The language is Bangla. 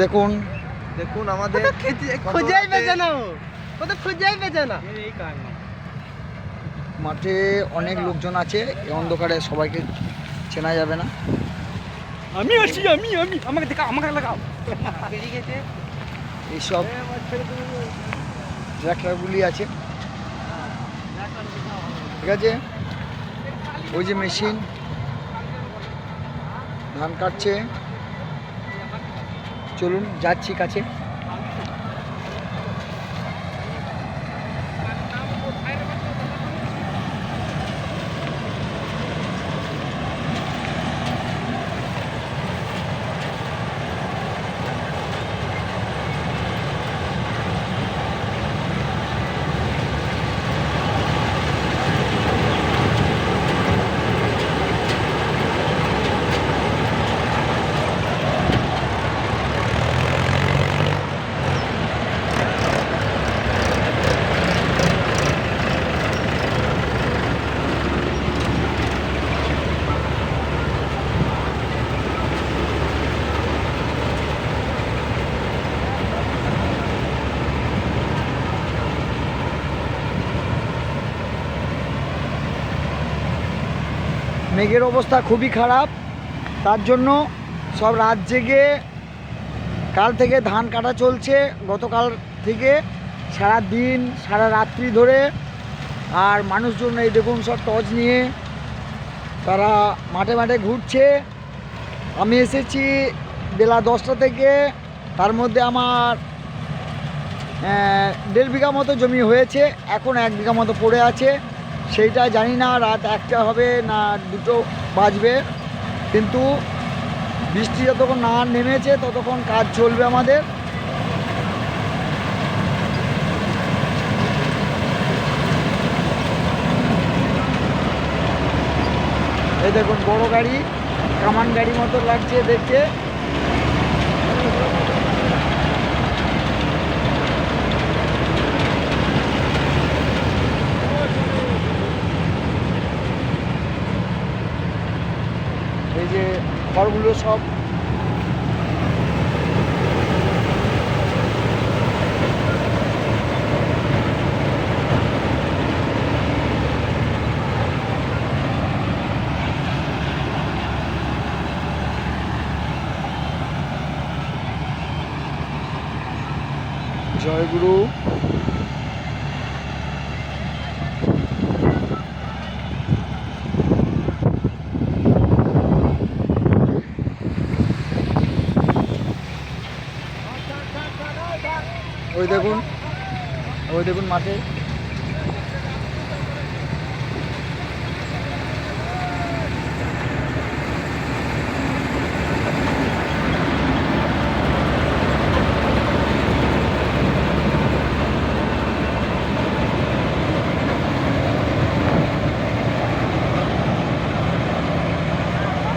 দেখুন। দেখুন আমাদের খুঁজেই বেঁচে না ও ও তো খুঁজেই বেঁচে না মাঠে অনেক লোকজন আছে এই অন্ধকারে সবাইকে চেনা যাবে না। আমি আছি আমি আমি। আমাকে দেখা আমাকে লাগাও। এইসব ট্র্যাক্টরগুলি আছে। ঠিক আছে? ওই যে মেশিন। ধান কাটছে। চলুন যাচ্ছি কাছে। মেঘের অবস্থা খুবই খারাপ। তার জন্য সব রাত জেগে কাল থেকে ধান কাটা চলছে গতকাল থেকে সারা দিন সারা রাত্রি ধরে। আর মানুষজন এই দেখুন সব টর্চ নিয়ে তারা মাঠে মাঠে ঘুরছে। আমি এসেছি বেলা দশটা থেকে। তার মধ্যে আমার দেড় বিঘা মতো জমি হয়েছে। এখন এক বিঘা মতো পড়ে আছে। সেইটা জানি না, রাত একটা হবে না দুটো বাজবে। কিন্তু বৃষ্টি যতক্ষণ না নেমেছে, ততক্ষণ কাজ চলবে আমাদের। এই দেখুন, বড় গাড়ি, কামান গাড়ি মতো লাগছে দেখতে। যে খড়গুলো সব জয়গুরু ওই দেখুন ওই দেখুন মাঠে।